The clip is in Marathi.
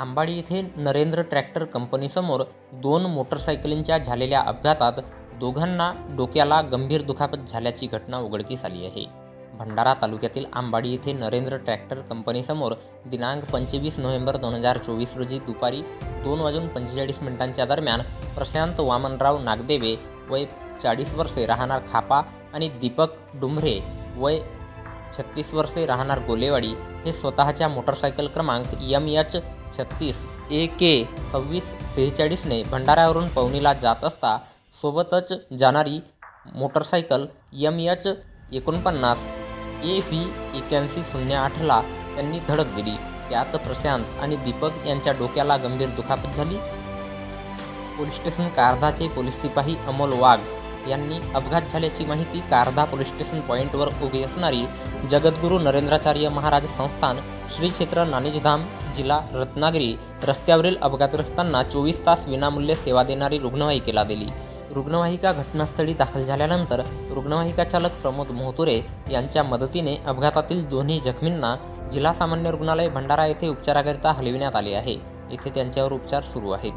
आंबाडी येथे नरेंद्र ट्रॅक्टर कंपनीसमोर दोन मोटरसायकलींच्या झालेल्या अपघातात दोघांना डोक्याला गंभीर दुखापत झाल्याची घटना उघडकीस आली आहे. भंडारा तालुक्यातील आंबाडी येथे नरेंद्र ट्रॅक्टर कंपनीसमोर दिनांक पंचवीस नोव्हेंबर दोन हजार चोवीस रोजी दुपारी दोन वाजून पंचेचाळीस मिनिटांच्या दरम्यान प्रशांत वामनराव नागदेवे वय चाळीस वर्षे राहणार खापा आणि दीपक डुंभरे वय छत्तीस वर्षे राहणार गोलेवाडी हे स्वतःच्या मोटरसायकल क्रमांक यम एच छत्तीस. ए के सव्वीस सेहेचाळीसने भंडाऱ्यावरून पवनीला जात असता सोबतच जाणारी मोटरसायकल एम एच एकोणपन्नास ए व्ही एक्याऐंशी शून्य आठला त्यांनी धडक दिली. त्यात प्रशांत आणि दीपक यांच्या डोक्याला गंभीर दुखापत झाली. पोलीस स्टेशन कारधाचे पोलीस सिपाही अमोल वाघ यांनी अपघात झाल्याची माहिती कारधा पोलीस स्टेशन पॉईंटवर उभी असणारी जगद्गुरू नरेंद्राचार्य महाराज संस्थान श्री क्षेत्र नाणेजधाम जिल्हा रत्नागिरी रस्त्यावरील अपघातग्रस्तांना चोवीस तास विनामूल्य सेवा देणारी रुग्णवाहिकेला दिली. रुग्णवाहिका घटनास्थळी दाखल झाल्यानंतर रुग्णवाहिका चालक प्रमोद मोहतुरे यांच्या मदतीने अपघातातील दोन्ही जखमींना जिल्हा सामान्य रुग्णालय भंडारा येथे उपचाराकरिता हलविण्यात आले आहे. येथे त्यांच्यावर उपचार सुरू आहेत.